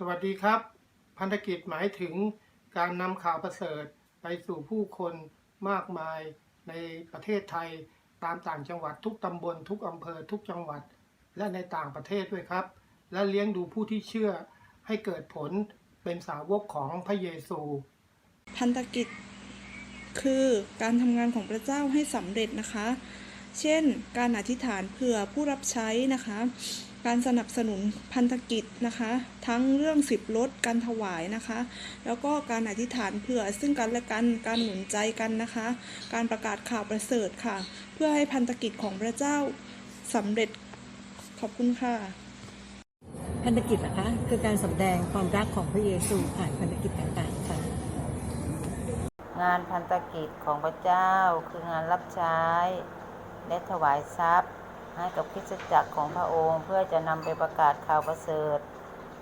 สวัสดีครับ พันธกิจหมายถึงการนำข่าวประเสริฐไปสู่ผู้คนมากมายในประเทศไทยตามต่างจังหวัดทุกตำบลทุกอำเภอทุกจังหวัด และในต่างประเทศด้วยครับ และเลี้ยงดูผู้ที่เชื่อให้เกิดผลเป็นสาวกของพระเยซู พันธกิจคือการทำงานของพระเจ้าให้สำเร็จนะคะ เช่น การอธิษฐานเผื่อผู้รับใช้นะคะ การสนับสนุนพันธกิจนะคะ ทั้งเรื่องสิบลดการถวายนะคะ แล้วก็การอธิษฐานเผื่อซึ่งกันและกัน การหนุนใจกันนะคะ การประกาศข่าวประเสริฐค่ะ เพื่อให้พันธกิจของพระเจ้าสำเร็จ ขอบคุณค่ะ พันธกิจนะคะคือการสำแดงความรักของพระเยซูผ่านพันธกิจต่างๆค่ะ งานพันธกิจของพระเจ้าคืองานรับใช้ และถวายทรัพย์ ให้กับคิสจักรของพระองค์ เพื่อจะนำไปประกาศข่าวประเสริฐ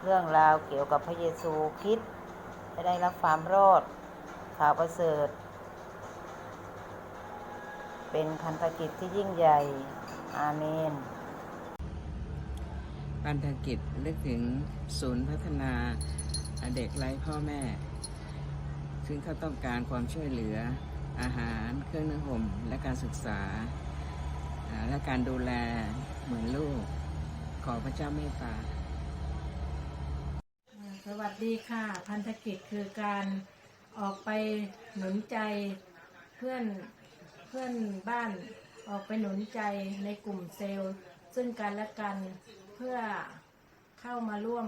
เรื่องราวเกี่ยวกับพระเยซูคริสต์จะได้รับความรอดข่าวประเสริฐ เป็นพันธกิจที่ยิ่งใหญ่ อาเมนพันธกิจนึกถึงศูนย์พัฒนาเด็กไร้พ่อแม่ ซึ่งเขาต้องการความช่วยเหลืออาหาร เครื่องนึ่งห่ม และการศึกษา และการดูแลเหมือนลูก ขอพระเจ้าเมตตา สวัสดีค่ะ พันธกิจคือการออกไปหนุนใจเพื่อนเพื่อนบ้านออกไปหนุนใจในกลุ่มเซลล์ ซึ่งกันและกันเพื่อเข้ามาร่วม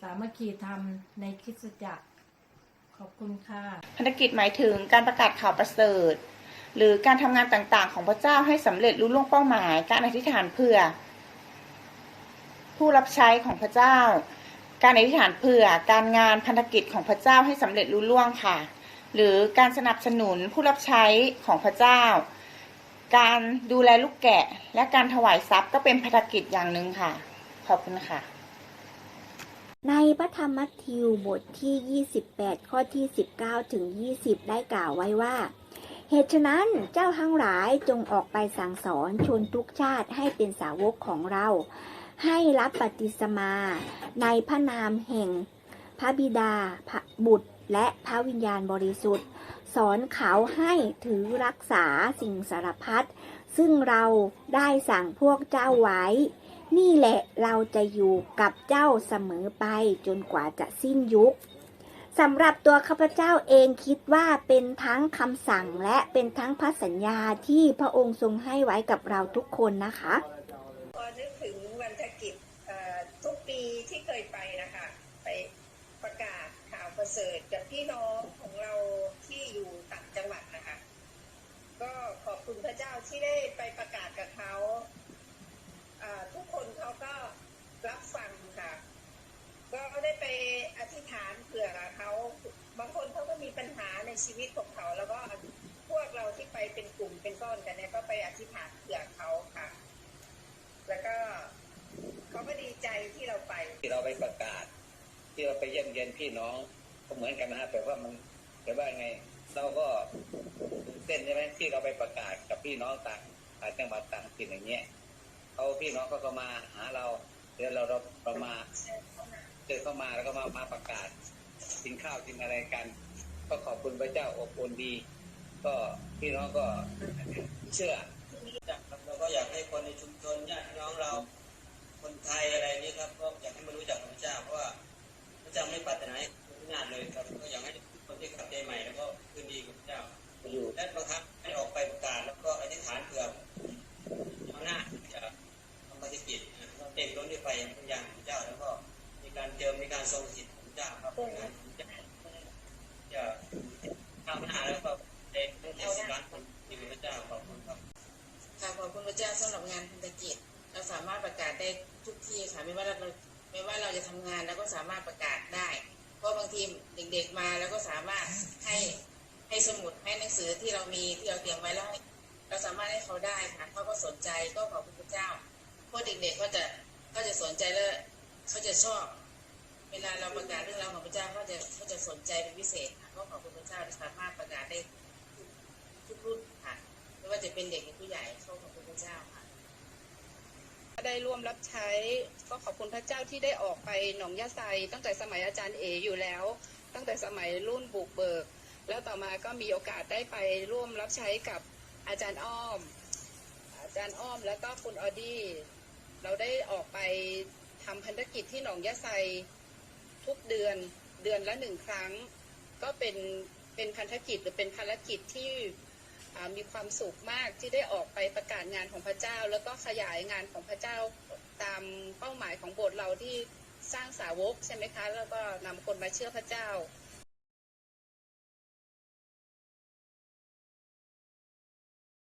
สามัคคีธรรมในคริสตจักร ขอบคุณค่ะพันธกิจหมายถึงการประกาศข่าวประเสริฐ หรือการทำงานต่างๆ ของพระเจ้าให้สำเร็จรุ่ล่วงเป้าหมาย การอธิษฐานเพื่อ ผู้รับใช้ของพระเจ้า การอธิษฐานเพื่อ การงานพันธกิจของพระเจ้าให้สำเร็จรุ่ล่วงค่ะ หรือการสนับสนุนผู้รับใช้ของพระเจ้า การดูแลลูกแกะ และการถวายทรัพย์ก็เป็นพันธกิจอย่างหนึ่งค่ะ ขอบคุณค่ะ ในพระธรรมมัทธิวบทที่ 28 ข้อที่ 19 ถึง 20 ได้กล่าวไว้ว่า เหตุฉะนั้นเจ้าทั้งหลายจงออกไปสั่งสอนชนทุกชาติให้เป็นสาวกของเรา ให้รับปฏิสมา ในพระนามแห่ง พระบิดาพระบุตรและพระวิญญาณบริสุทธิ์ สอนเขาให้ถือรักษาสิ่งสารพัดซึ่งเราได้สั่งพวกเจ้าไว้ นี่แหละเราจะอยู่กับเจ้าเสมอไปจนกว่าจะสิ้นยุค สำหรับตัวข้าพเจ้าเองคิดว่าเป็นทั้งคำสั่งและเป็นทั้งพระสัญญาที่พระองค์ทรงให้ไว้กับเราทุกคนนะคะพอนึกถึงวันธกิจทุกปีที่เคยไปนะคะไปประกาศข่าวประเสริฐกับพี่น้องของเราที่อยู่ต่างจังหวัดนะคะ ก็ขอบคุณพระเจ้าที่ได้ไปประกาศกับเขาทุกคนเขาก็รับฟัง ก็ได้ไปอธิษฐานเผื่อเขาบางคนเขาก็มีปัญหาในชีวิตของเขาแล้วก็พวกเราที่ไปเป็นกลุ่มเป็นก้อนกันเนี่ยก็ไปอธิษฐานเผื่อเขาค่ะ แล้วก็เขาก็ดีใจที่เราไป ที่เราไปประกาศ ที่เราไปเยี่ยมเยียนพี่น้องก็เหมือนกันนะฮะแต่ว่ามันแต่ว่าไงเราก็ตื่นเต้นใช่ไหมที่เราไปประกาศกับพี่น้องต่างต่างจังหวัดต่างถิ่นอย่างเงี้ยเขาพี่น้องเขาก็มาหาเราเดี๋ยวเราเราเรามา เจอเข้ามาแล้วก็มามาประกาศกินข้าวกินอะไรกัน ก็ขอบคุณพระเจ้าอบอุ่นดี ก็พี่น้องก็เชื่อเราก็อยากให้คนในชุมชนญาติน้องเรา คนไทยอะไรนี้ครับก็อยากให้มารู้จักพระเจ้าเพราะว่าพระเจ้าไม่ปรารถนาให้ทุกงานเลยครับก็อยากให้คนที่กลับใจใหม่แล้วก็คืนดีกับพระเจ้าอยู่และบางครั้งให้ออกไปประกาศแล้วก็อธิษฐานเผื่อหน้าจะทำปฏิกิจเราเต็มล้นด้วยไฟอย่างพระยาของพระเจ้าแล้วก็ การเจิมมีการทรงสิทธิ์ของพระเจ้าครับจะจะข้ามหน้าแล้วก็เต็มทั้งเจ็ดสิบล้านคนที่พระเจ้าขอบคุณครับค่ะขอบคุณพระเจ้าสำหรับงานพันธกิจเราสามารถประกาศได้ทุกที่ค่ะไม่ว่าเราไม่ว่าเราจะทำงานเราก็สามารถประกาศได้ เพราะบางทีเด็กๆมาแล้วก็สามารถให้ให้สมุดให้หนังสือที่เรามีที่เราเตรียมไว้แล้วเราสามารถให้เขาได้ค่ะเขาก็สนใจก็ขอบคุณพระเจ้าเพราะเด็กๆก็จะก็จะสนใจแล้วเขาจะชอบ เวลาเราประกาศเรื่องราวของพระเจ้าเขาจะเขาจะสนใจเป็นพิเศษค่ะก็ขอบคุณพระเจ้าที่สามารถประกาศได้ทุกรุ่นค่ะไม่ว่าจะเป็นเด็กหรือผู้ใหญ่ก็ขอบคุณพระเจ้าค่ะได้ร่วมรับใช้ก็ขอบคุณพระเจ้าที่ได้ออกไปหนองยะไซตั้งแต่สมัยอาจารย์เออยู่แล้ว ตั้งแต่สมัยรุ่นบุกเบิก แล้วต่อมาก็มีโอกาสได้ไปร่วมรับใช้กับอาจารย์อ้อม อาจารย์อ้อมแล้วก็คุณออดี้เราได้ออกไปทำพันธกิจที่หนองยะไซ ทุกเดือนเดือนละหนึ่งครั้ง ก็เป็นเป็นพันธกิจหรือเป็นภารกิจที่มีความสุขมากที่ได้ออกไปประกาศงานของพระเจ้า แล้วก็ขยายงานของพระเจ้าตามเป้าหมายของโบสถ์เราที่สร้างสาวกใช่ไหมคะ แล้วก็นำคนมาเชื่อพระเจ้า